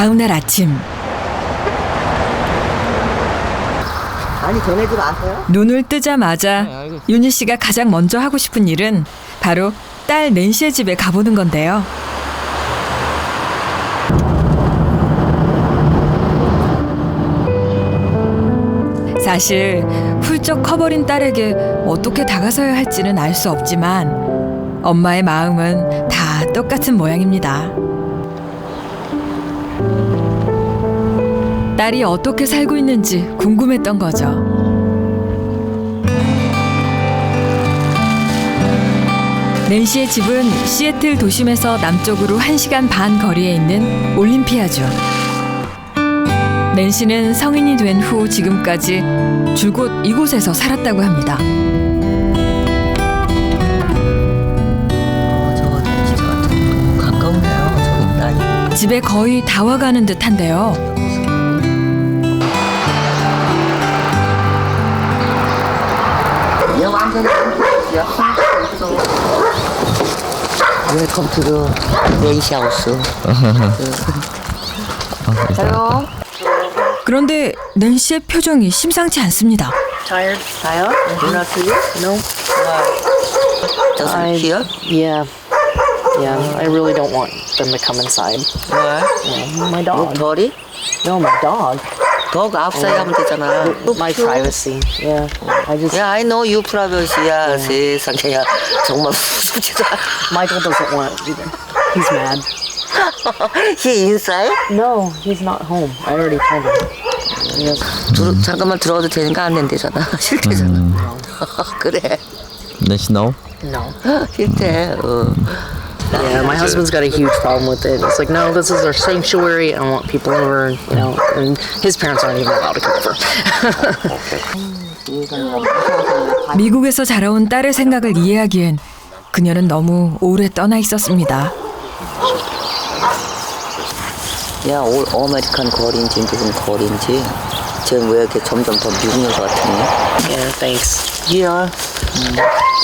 다음 날 아침 많이 전해지 마세요. 눈을 뜨자마자 윤희 씨가 가장 먼저 하고 싶은 일은 바로 딸 낸시의 집에 가보는 건데요. 사실 훌쩍 커버린 딸에게 어떻게 다가서야 할지는 알 수 없지만 엄마의 마음은 다 똑같은 모양입니다. 딸이 어떻게 살고 있는지 궁금했던 거죠. 낸시의 집은 시애틀 도심에서 남쪽으로 1시간 반 거리에 있는 올림피아주. 낸시는 성인이 된 후 지금까지 줄곧 이곳에서 살았다고 합니다. 어, 저거 진짜. 저기. 집에 거의 다 와가는 듯한데요. 웰컴 투 레이시 하우스. 헬로. 그런데 낸시의 표정이 심상치 않습니다. Tired? Tired? You not sleep? No. Just I, here? Yeah. Yeah, I really don't want them to come inside. Where? Yeah, my 뭐 dog. 별이? No, my dog. 더 아웃사이드 하면 되잖아. My privacy. Yeah. I just. 야, I know you privacy야. 세상에, 야, 정말 무섭지도 Michael doesn't want it either. He's mad. He inside? No, he's not home. I already told him. He has, 들어, 잠깐만 들어가도 되니까 안 된대잖아. 싫대잖아. 그래. Does she know? no. 싫대. 어. Yeah, my husband's got a huge problem with it. It's like, no, this is our sanctuary. I don't want people over, you know, and his parents aren't even allowed to come over. 미국에서 자라온 딸의 생각을 이해하기엔 그녀는 너무 오래 떠나 있었습니다. 야, 올 아메리칸 거리인지 무슨 거리인지. 쟤는 왜 이렇게 점점 더 미국 여자 같으니? yeah, thanks. 이야.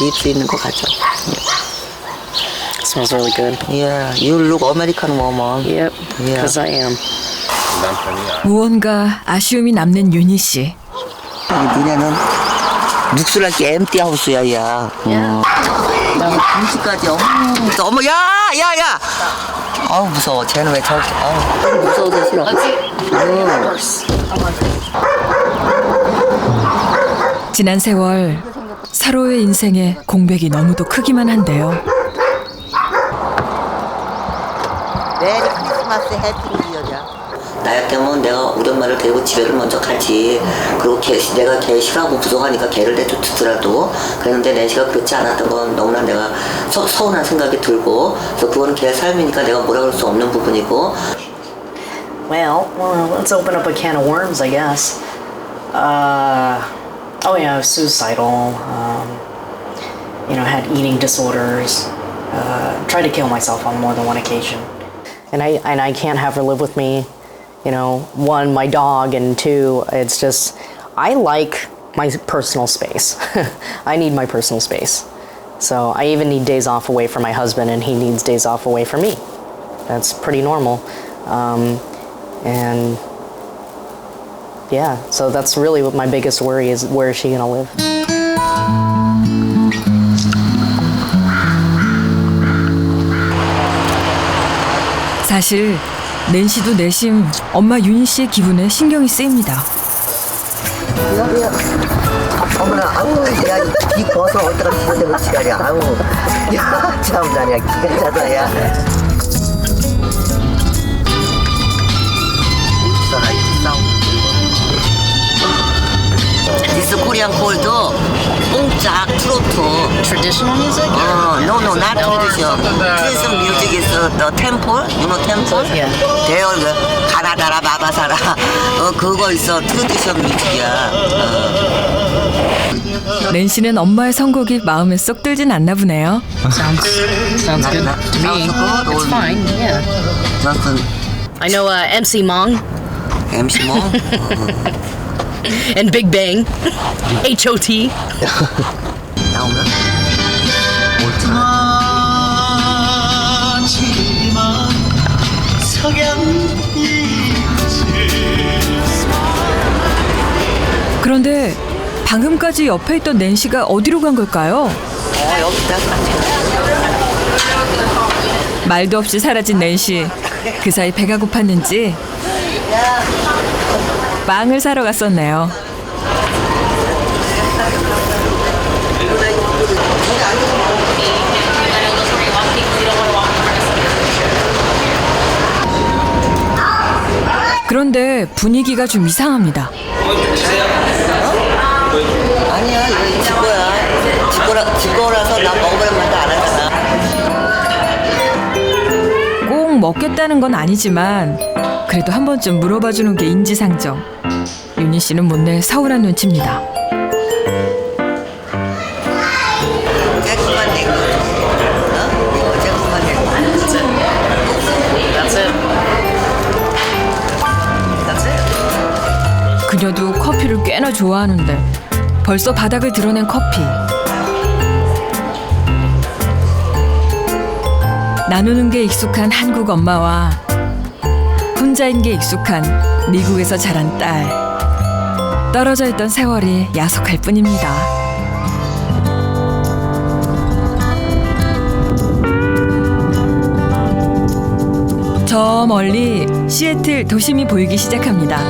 립스 있는 거 같죠? Smells really good. Yeah, you look American woman. Yep, Yeah. because I am. 무언가 아쉬움이 남는 윤희 씨. 니네는 묵술할 게 엠티 하우스야, 야. 어. 나 김치까지, 어머, 어머, 야, 야, 야! 아우, 무서워. 쟤는 왜 저렇게, 아우, 무서워서 싫어. 응. 지난 세월 서로의 인생에 공백이 너무도 크기만 한데요. 메리 크리스마스 해피 뉴이어냐 나였다면 내가 우리 엄마를 데리고 집에를 먼저 가지 그리고 걔, 내가 걔 싫어하고 부족하니까 걔를 내쫓더라도 그랬는데 내시가 그렇지 않았던 건 너무나 내가 서, 서운한 생각이 들고 그래서 그거는 걔 삶이니까 내가 뭐라 그럴 수 없는 부분이고 Well, well, let's open up a can of worms, I guess. Uh, oh yeah, I was suicidal. Um, you know, had eating disorders. Uh, tried to kill myself on more than one occasion. And I and I can't have her live with me. You know, one, my dog, and two, it's just I like my personal space. I need my personal space. So I even need days off away from my husband, and he needs days off away from me. That's pretty normal. Um, and yeah, so that's really what my biggest worry is where is she gonna live? 사실 낸시도 내심 엄마 윤희 씨의 기분에 신경이 쓰입니다. 어머나 아우 내가 이 벗어 어디다가 집어대고 지랄이야 아우 야 참나냐 기가 차다 야 This Korean cold 뽕짝 트로트 music? 어, no, no, not tradition. Tradition music is uh, the temple, you know temple? Yeah. 대열 그 가나다라 마바사라. 어, 그거 있어. 트래디션 뮤직이야. 어. 낸시는 엄마의 선곡이 마음에 쏙 들진 않나 보네요. Sounds sounds good to me. Sounds good It's fine. Yeah. 저는 I know uh, MC Mong MC 뭐? and Big Bang, H O T. 나오면? 그런데 방금까지 옆에 있던 낸시가 어디로 간 걸까요? 말도 없이 사라진 낸시. 그 사이 배가 고팠는지 빵을 사러 갔었네요. 그런데 분위기가 좀 이상합니다. 아니야 이거 지 거라서 나 먹어보란 말도 안 하잖아. 꼭 먹겠다는 건 아니지만 그래도 한 번쯤 물어봐 주는 게 인지상정. 윤희 씨는 못내 서운한 눈치입니다. 어? 이거. 그녀도 커피를 꽤나 좋아하는데 벌써 바닥을 드러낸 커피. 나누는 게 익숙한 한국 엄마와 혼자인 게 익숙한 미국에서 자란 딸. 떨어져 있던 세월이 야속할 뿐입니다. 저 멀리 시애틀 도심이 보이기 시작합니다.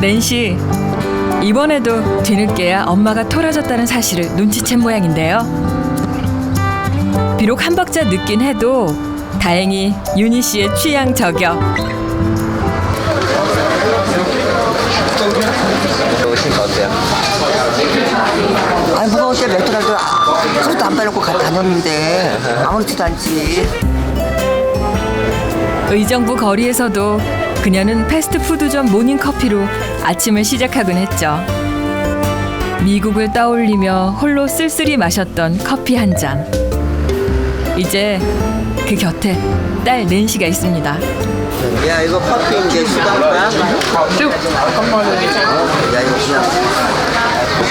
낸시 이번에도 뒤늦게야 엄마가 토라졌다는 사실을 눈치챈 모양인데요. 비록 한 박자 늦긴 해도 다행히 유니 씨의 취향 저격. 오신 거 어때요? 아니 무거울 때 맥도날드 하루도 안 빼놓고 가- 다녔는데 아무렇지도 않지. 의정부 거리에서도 그녀는 패스트푸드점 모닝커피로 아침을 시작하곤 했죠. 미국을 떠올리며 홀로 쓸쓸히 마셨던 커피 한 잔. 이제 그 곁에 딸 낸시가 있습니다. 야 이거 커피 이제 시간 거야? 야 이거 그냥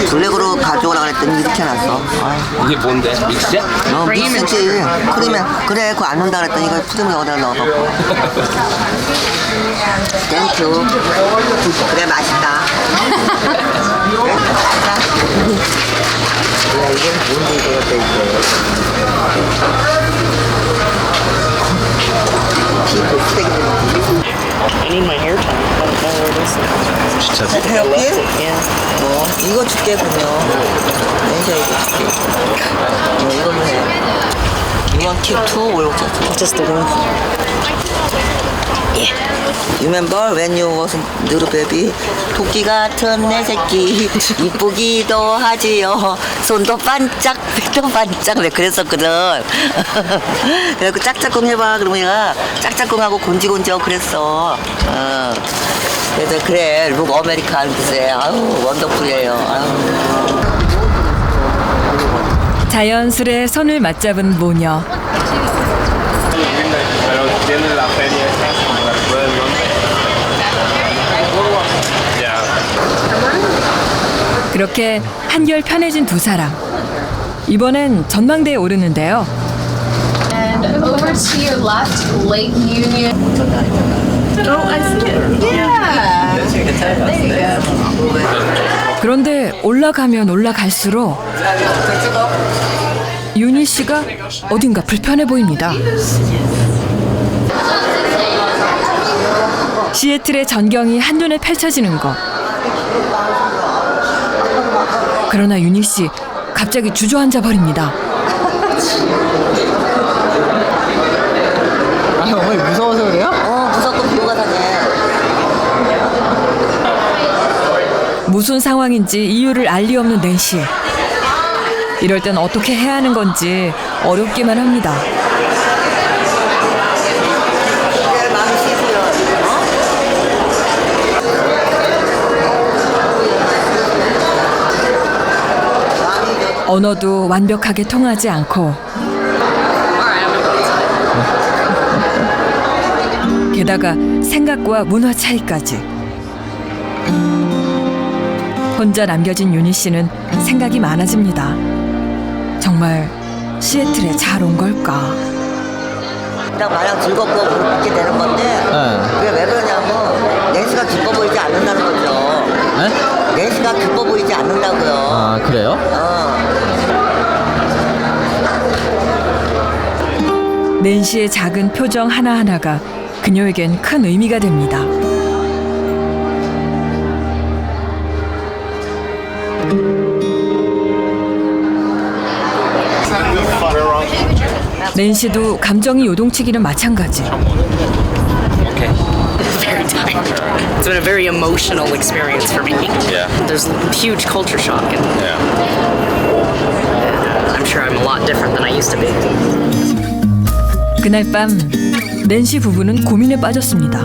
블랙으로 가져오라 그랬더니 이렇게. 아이, 이게 뭔데? 믹스야? 너 믹스지. 크림에 그래 그거 안 넣는다 그랬더니 이거 크림을 여기다 넣어갖고. 땡큐. 그래 맛있다. 그래, 맛있다. 야 이게 뭔데 이거. 피부 쓰레기. I need my hair tie. I don't know where this is. 진짜 헤어핀? Yeah. 뭐 이거 줄게 그러면 렌자 이거 줄게 뭐 이걸로 해 You want keep two or just Just the one. You remember when you was little baby? 토끼 같은 내 새끼. 이쁘기도 하지요. 손도 반짝 배도 반짝. 왜 그랬었거든. 그래갖고 짝짝꿍 해봐. 그러면 얘가 짝짝꿍하고 곤지곤지하고 그랬어. 어. 그래서 그래 룩 아메리칸 그래 아유 원더풀이에요. 아유. 자연스레 손을 맞잡은 모녀. 그렇게 한결 편해진 두 사람. 이번엔 전망대에 오르는데요. And over to your left, Lake Union. Oh, I see it. Yeah. There you go. 그런데 올라가면 올라갈수록 윤희 씨가 어딘가 불편해 보입니다. 시애틀의 전경이 한눈에 펼쳐지는 것. 그러나 윤희 씨 갑자기 주저앉아 버립니다. 어 무섭고 비호가 다네 무슨 상황인지 이유를 알리 없는 낸시. 이럴 땐 어떻게 해야 하는 건지 어렵기만 합니다. 언어도 완벽하게 통하지 않고 게다가 생각과 문화 차이까지 혼자 남겨진 유니 씨는 생각이 많아집니다. 정말 시애틀에 잘 온 걸까? 그냥 마냥 즐겁고 그렇게 되는 건데 네. 그게 왜 그러냐면 낸시가 기뻐 보이지 않는다는 거죠. 네? 낸시가 기뻐 보이지 않는다고요. 아 그래요? 어. 낸시의 작은 표정 하나하나가 그녀에겐 큰 의미가 됩니다. 낸시도 감정이 요동치기는 마찬가지. It's been a very emotional experience for me. Yeah. There's huge culture shock, and Yeah. I'm sure I'm a lot different than I used to be. 그날 밤 낸시 부부는 고민에 빠졌습니다.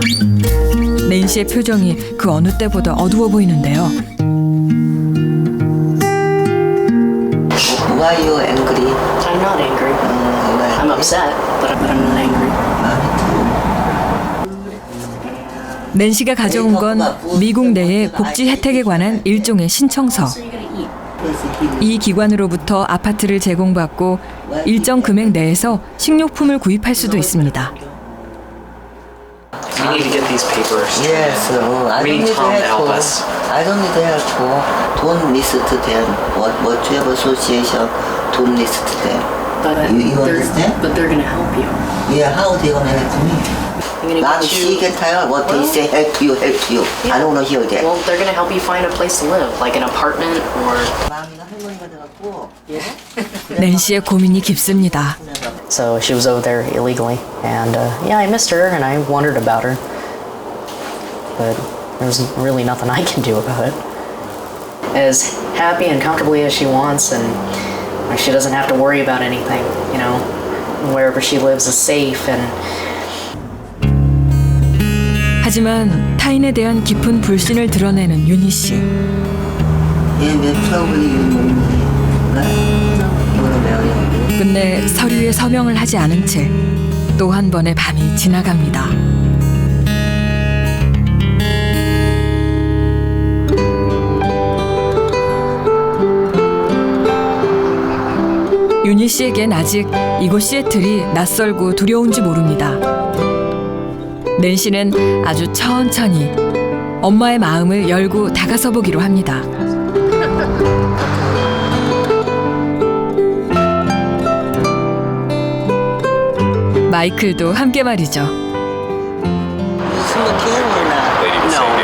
낸시의 표정이 그 어느 때보다 어두워 보이는데요. Why you angry? I'm not angry. 음, 왜? I'm upset, but I'm not angry. 낸시가 가져온 건 미국 내의 복지 혜택에 관한 일종의 신청서. 이 기관으로부터 아파트를 제공받고 일정 금액 내에서 식료품을 구입할 수도 있습니다. We need to get these papers. Yes, uh, I don't need help. I don't need help. Don't listen to them. What what you have association? Don't listen to them. But, You- you they're, understand? but they're gonna help you. Yeah, how they gonna help me? They're gonna 난 get you. sick and tired. What they Well- say help you, help you. I don't wanna hear that. Well, they're gonna help you find a place to live, like an apartment or. 마음이가 할머니가 돼갖고 낸시의 고민이 깊습니다. So she was over there illegally, and uh, yeah, I missed her and I wondered about her, but there's really nothing I can do about it. As happy and comfortably as she wants, and she doesn't have to worry about anything, you know. Wherever she lives is safe, and 하지만 타인에 대한 깊은 불신을 드러내는 윤희 씨. 얘왜 트러블이 왜 끝내 서류에 서명을 하지 않은 채 또 한 번의 밤이 지나갑니다. 윤희 씨에겐 아직 이곳 시애틀이 낯설고 두려운지 모릅니다. 낸시는 아주 천천히 엄마의 마음을 열고 다가서 보기로 합니다. 마이클도 함께 말이죠. or not? No,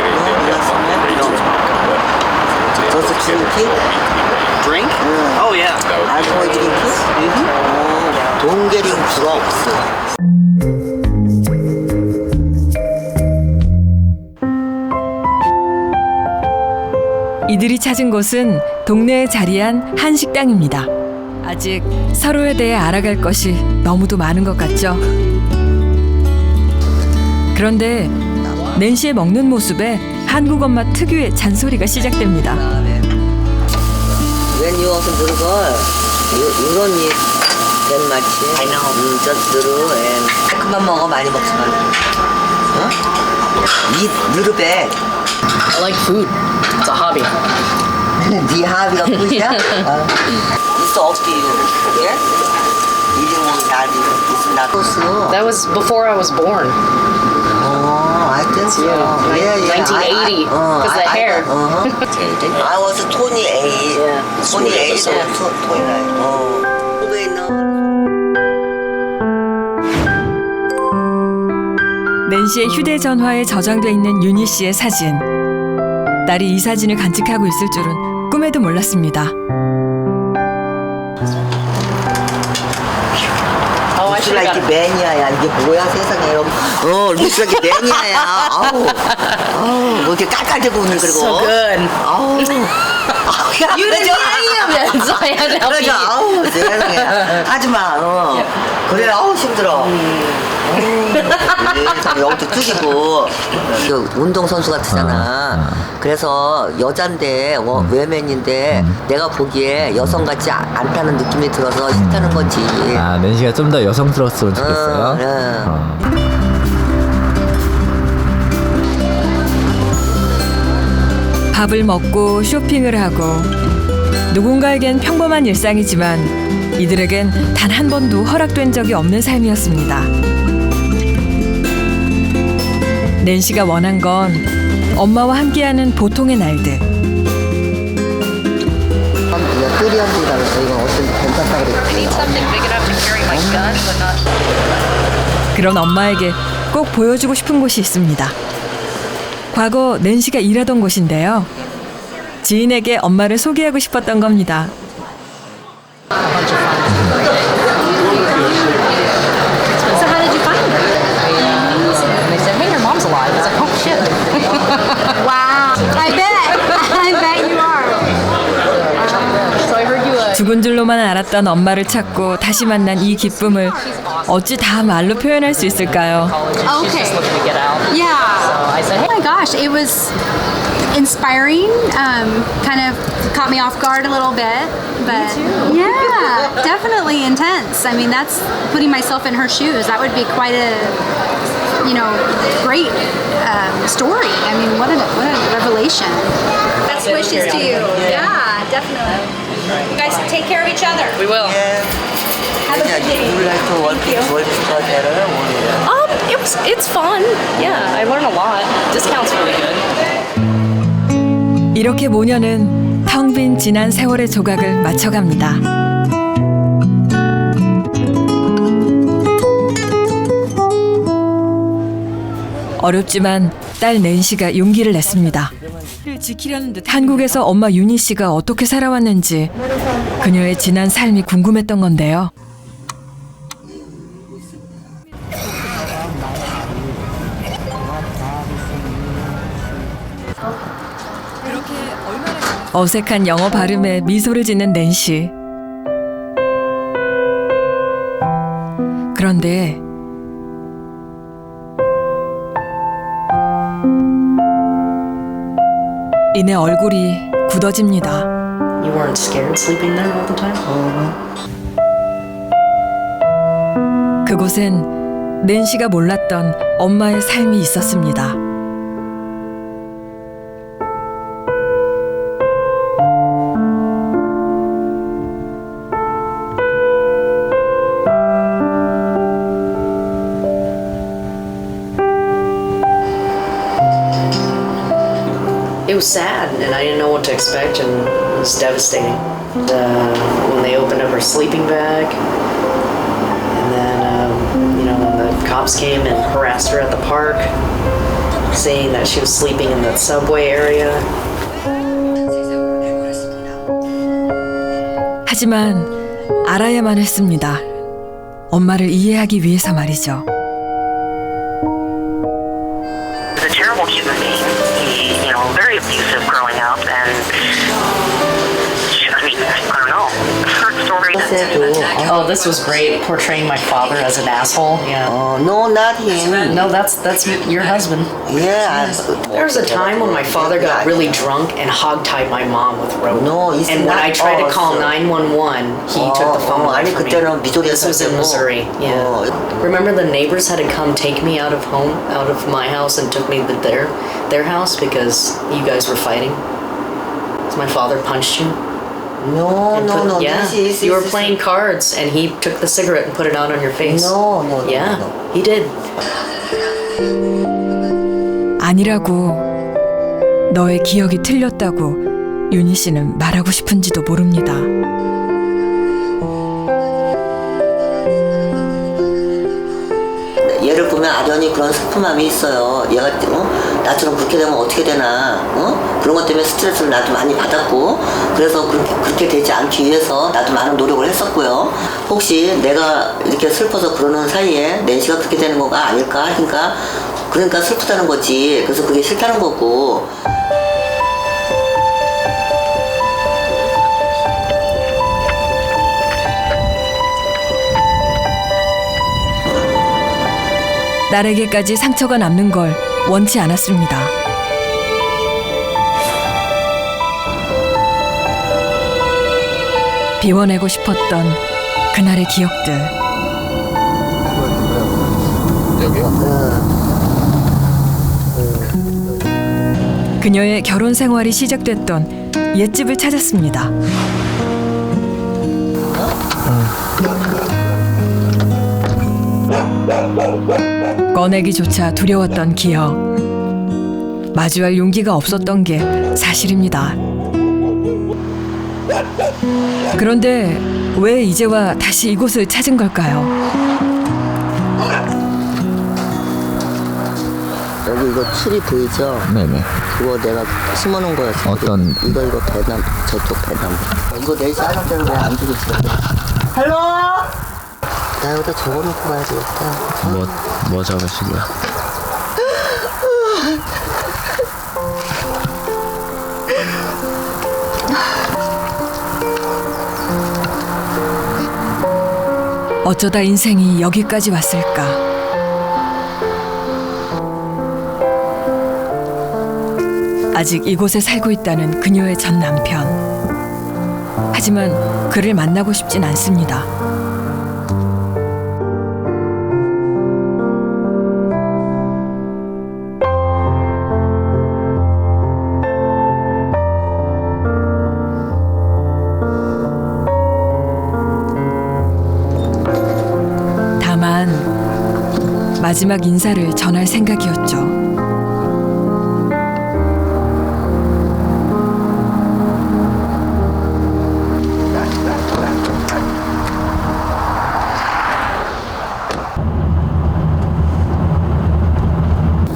drinking? Drink. Oh yeah. Alcohol drinking? Oh, don't getting drugs. 이들이 찾은 곳은 동네에 자리한 한 식당입니다. 아직 서로에 대해 알아갈 것이 너무도 많은 것 같죠. 그런데 낸시의 먹는 모습에 한국 엄마 특유의 잔소리가 시작됩니다. You, you don't need that much. I know. 음, just little and 그만 먹어 많이 먹지 마. 어? Eat little bit. I like food. It's a hobby. 네 하비가 끝이야? 어. It's up to Yeah? One that is not 소스. That was before I was born. Oh, I think so. Yeah, yeah, yeah. 1980, I, I, uh, 'cause I, the I, hair. uh-huh. I was 28. Yeah. 28 Sweet. or 29. 어. 왜 있나? 낸시의 휴대전화에 저장돼 있는 윤희 씨의 사진. 딸이 이 사진을 간직하고 있을 줄은 꿈에도 몰랐습니다. Oh, got 매니아야. 이게 뭐야 세상에. 어, like 매니아야. 아우, 아우, 뭐 이렇게 깔깔대고 오는 그리고. good. 아우. It, so I had to help 그러죠. 아우, 세상에. 하지 마. 어. 그래, 아우, 힘들어. 음, 여기도 뜯기고. 그 운동선수 같으잖아. 그래서 여잔데, 어, 외맨인데, 내가 보기에 여성 같지 아- 않다는 느낌이 들어서 싫다는 거지. 아 낸시가 좀 더 여성스러웠으면 좋겠어요. 어, 네. 어. 밥을 먹고 쇼핑을 하고 누군가에겐 평범한 일상이지만 이들에겐 단 한 번도 허락된 적이 없는 삶이었습니다. 낸시가 원한 건 엄마와 함께하는 보통의 날들. 그랬지. 그런 엄마에게 꼭 보여주고 싶은 곳이 있습니다. 과거 낸시가 일하던 곳인데요. 지인에게 엄마를 소개하고 싶었던 겁니다. 죽은 줄로만 알았던 엄마를 찾고 다시 만난 이 기쁨을 어찌 다 말로 표현할 수 있을까요? She's Okay. just looking to get out. Yeah. So I said, Oh hey, my gosh, it was inspiring. Um, kind of caught me off guard a little bit, but yeah, definitely intense. I mean, that's putting myself in her shoes. That would be quite a, you know, great um, story. I mean, what a what a revelation. Best wishes to you. Yeah, definitely. You guys take care of each other. we will. Have a Yeah, good day. you would like to work, work together or Um, it was, it's fun. Yeah, I learned a lot. Discount's really good. 이렇게 모녀는 텅 빈 지난 세월의 조각을 맞춰갑니다. 어렵지만 딸 낸시가 용기를 냈습니다. 지키려는 듯 한국에서 엄마 유니 씨가 어떻게 살아왔는지 그녀의 지난 삶이 궁금했던 건데요. 어색한 영어 발음에 미소를 짓는 낸시. 그런데 이내 얼굴이 굳어집니다. You weren't scared sleeping there all the time? 그곳엔 낸시가 몰랐던 엄마의 삶이 있었습니다. was sad, and I didn't know what to expect, and it was devastating. The, when they opened up her sleeping bag, and then, um, you know, when the cops came and harassed her at the park, saying that she was sleeping in the subway area. 하지만 알아야만 했습니다. 엄마를 이해하기 위해서 말이죠. Oh, this was great, portraying my father as an asshole. Yeah. 어, no, not him. No, that's that's your husband. Yeah, There was a time when my father got really drunk and hogtied my mom with rope. No, it's and when not I tried to call us. 911, he 어, took the phone 어, away 아니 from me. 그때는 미소리 This was in Missouri. Yeah. 어, Remember the neighbors had to come take me out of home, out of my house, and took me to their their house because you guys were fighting. So my father punched you. No, and no, put- no. yeah, this is, you were this is- playing cards, and he took the cigarette and put it out on your face. No, no, no, Yeah, no. he did. 아니라고 너의 기억이 틀렸다고 윤희 씨는 말하고 싶은지도 모릅니다. 얘를 보면 아련히 그런 슬픈 마음이 있어요. 얘가 어? 나처럼 그렇게 되면 어떻게 되나 어? 그런 것 때문에 스트레스를 나도 많이 받았고 그래서 그렇게, 그렇게 되지 않기 위해서 나도 많은 노력을 했었고요. 혹시 내가 이렇게 슬퍼서 그러는 사이에 낸시가 그렇게 되는 거가 아닐까 하니까 그러니까 슬프다는 거지. 그래서 그게 싫다는 거고 딸에게까지 상처가 남는 걸 원치 않았습니다. 비워내고 싶었던 그날의 기억들. 그녀의 결혼 생활이 시작됐던 옛집을 찾았습니다. 꺼내기조차 두려웠던 기억. 마주할 용기가 없었던 게 사실입니다. 그런데 왜 이제와 다시 이곳을 찾은 걸까요? 여기 이거 풀이 보이죠? 네네. 그거 내가 심어놓은 거였어. 어떤- 이거 이거 배남 저쪽 배남. 이거 내일 싸는 때는 왜안 주고 있어? 헬로. 나 여기다 적어놓고 가야 되겠다. 뭐, 뭐 적으시고요? 어쩌다 인생이 여기까지 왔을까? 아직 이곳에 살고 있다는 그녀의 전 남편. 하지만 그를 만나고 싶진 않습니다. 마지막 인사를 전할 생각이었죠.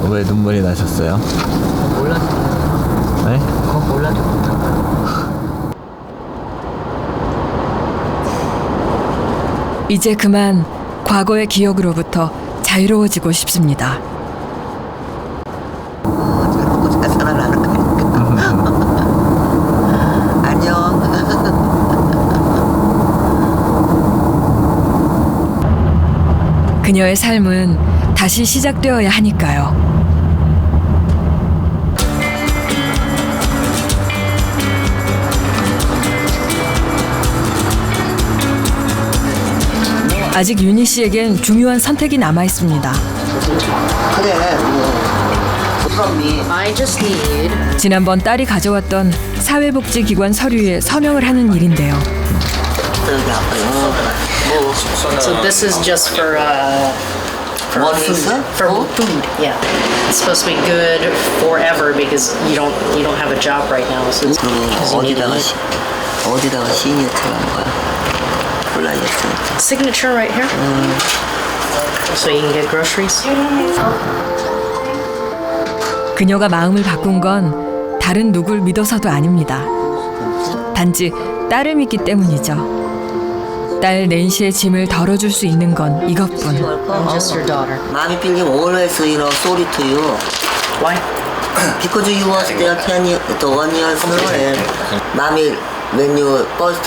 왜 눈물이 나셨어요? 몰라도 네? 그거 몰라도 이제 그만 과거의 기억으로부터 자유로워지고 싶습니다. 자꾸. 안녕. 그녀의 삶은 다시 시작되어야 하니까요. 아직 윤희 씨에겐 중요한 선택이 남아 있습니다. 그래. 뭐. 지난번 딸이 가져왔던 사회복지기관 서류에 서명을 하는 일인데요. 뭐 So this is just for uh, for What food. is it? For Food? yeah. It's supposed to be good forever because you don't you don't have a job right now, so it's 어디다가 어디다가 시니어트 하는 거야? 골라야겠어. Signature right here. So you can get groceries. 그녀가 마음을 바꾼 건 다른 누굴 믿어서도 아닙니다. 단지 딸을 믿기 때문이죠. 딸 낸시의 짐을 덜어줄 수 있는 건 이것뿐. I'm just your daughter. Mommy feeling always, you know, sorry to you. Why? Because you was there 10 years, the one years old and mommy, when you first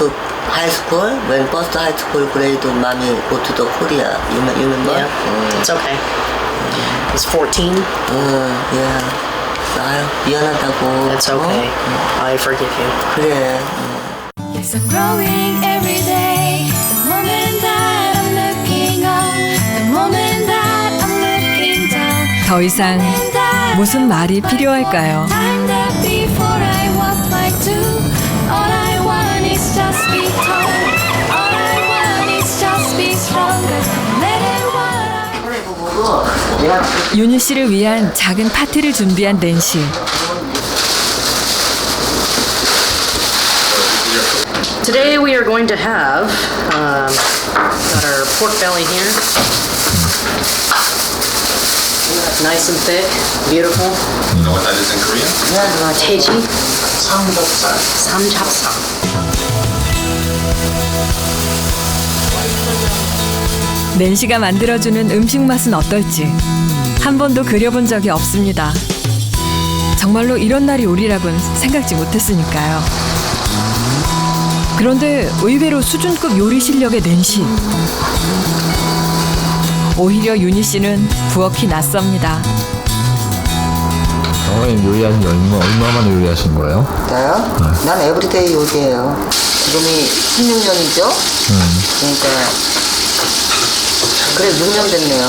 school, when first high school grade, mommy go to the Korea. You, me- you remember? Yeah. It's okay. It's 14. 응, yeah. 아유, 미안하다고. It's 어? okay. I forgive you. 그래. Yes, I'm growing every day. The moment that I'm looking up, the moment that I'm looking down, 더 이상 that 무슨 말이 필요할까요? time that before I 윤희 씨를 위한 작은 파티를 준비한 낸시. Today we are going to have um, got our pork belly here. Nice and thick, beautiful. You know what that is in Korean? Uh, Teji, 삼겹살. samjapsal. 낸시가 만들어주는 음식 맛은 어떨지 한 번도 그려본 적이 없습니다. 정말로 이런 날이 오리라곤 생각지 못했으니까요. 그런데 의외로 수준급 요리 실력의 낸시. 오히려 윤희 씨는 부엌이 낯섭니다. 어머님 요리한 지 얼마, 얼마만에 요리하신 거예요? 나요? 난 에브리데이 요리예요. 지금이 16년이죠? 그러니까 그래 6년 됐네요.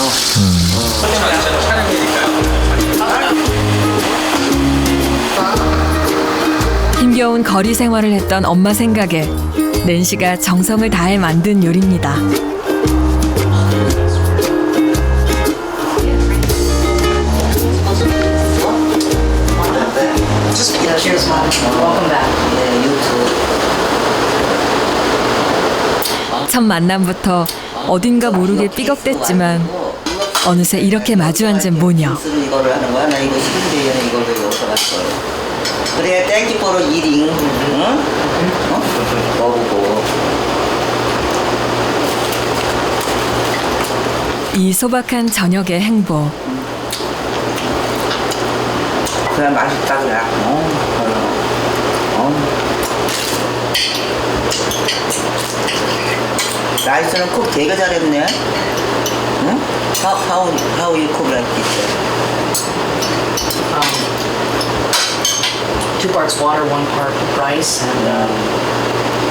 힘겨운 거리 생활을 했던 엄마 생각에 낸시가 정성을 다해 만든 요리입니다. 첫 만남부터 어딘가 모르게 삐걱댔지만 어느새 이렇게 마주 앉은 모녀. 스스로 이거를 하는 거야? 나 이거 싫은데 얘는 이걸 왜 여기서 갔어? 그래, 땡큐 포로 이링. 응? 어? 먹고. 이 소박한 저녁의 행복. 그래, 맛있다, 그래. 어, 어. 라이스는 쿡 되게 잘했네. 응? How, how, how you cook like this? Um, two parts water, one part rice, and um,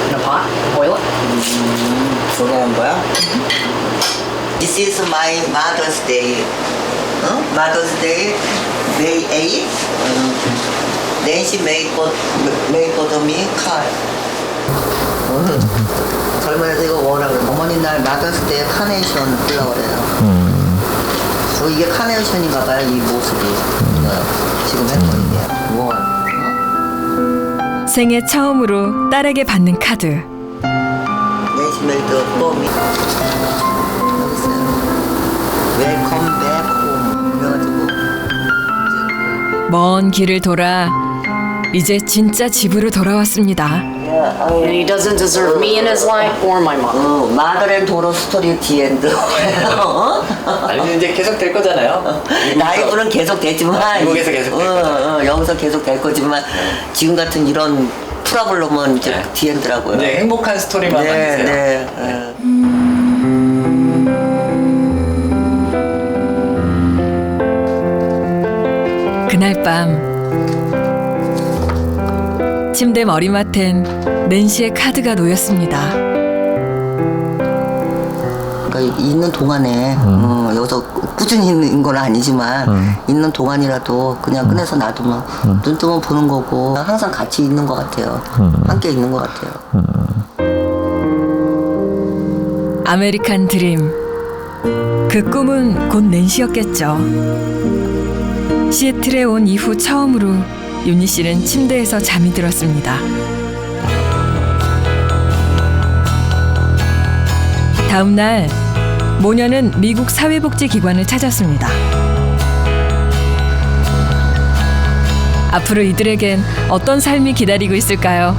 in a pot. Boil it. 그거 한 거야? This is my Mother's Day. 어? Mother's Day, May 8. 음. Nancy made for, made for me Car. 젊은이들 이거 뭐라 그래? 어머니 날 Mother's Day 카네이션 플라워래요. 어, 이게 카네이션인가 봐요, 이 모습이. 어, 지금 했던 게. 뭐, 어? 생애 처음으로 딸에게 받는 카드. 그래가지고. 먼 길을 돌아 이제 진짜 집으로 돌아왔습니다. And he doesn't deserve me in his life or my mom. 어, 마더앤 도로 스토리 디엔드. 어? 아니 이제 계속 될 거잖아요. 라이브는 계속 되지만 미국에서 계속 될 어, 어, 여기서 계속 될 거지만 지금 같은 이런 트러블로면 이제 네. 디엔드라고요. 이제 행복한 스토리만 네, 만드세요. 네. 어. 그날 밤 침대 머리맡엔 낸시의 카드가 놓였습니다. 그러니까 있는 동안에 어, 여기서 꾸준히 있는 건 아니지만 있는 동안이라도 그냥 꺼내서 놔두면 눈 뜨면 보는 거고 항상 같이 있는 것 같아요. 함께 있는 것 같아요. 아메리칸 드림. 그 꿈은 곧 낸시였겠죠. 시애틀에 온 이후 처음으로 윤희 씨는 침대에서 잠이 들었습니다. 다음 날 모녀는 미국 사회복지기관을 찾았습니다. 앞으로 이들에겐 어떤 삶이 기다리고 있을까요?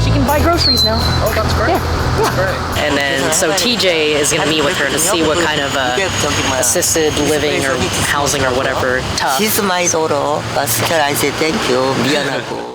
She can buy groceries now. Oh, that's great. And then, so TJ is going to meet with her to see what kind of uh, assisted living or housing or whatever tough. She's my daughter, but still I say thank you. 미안하고.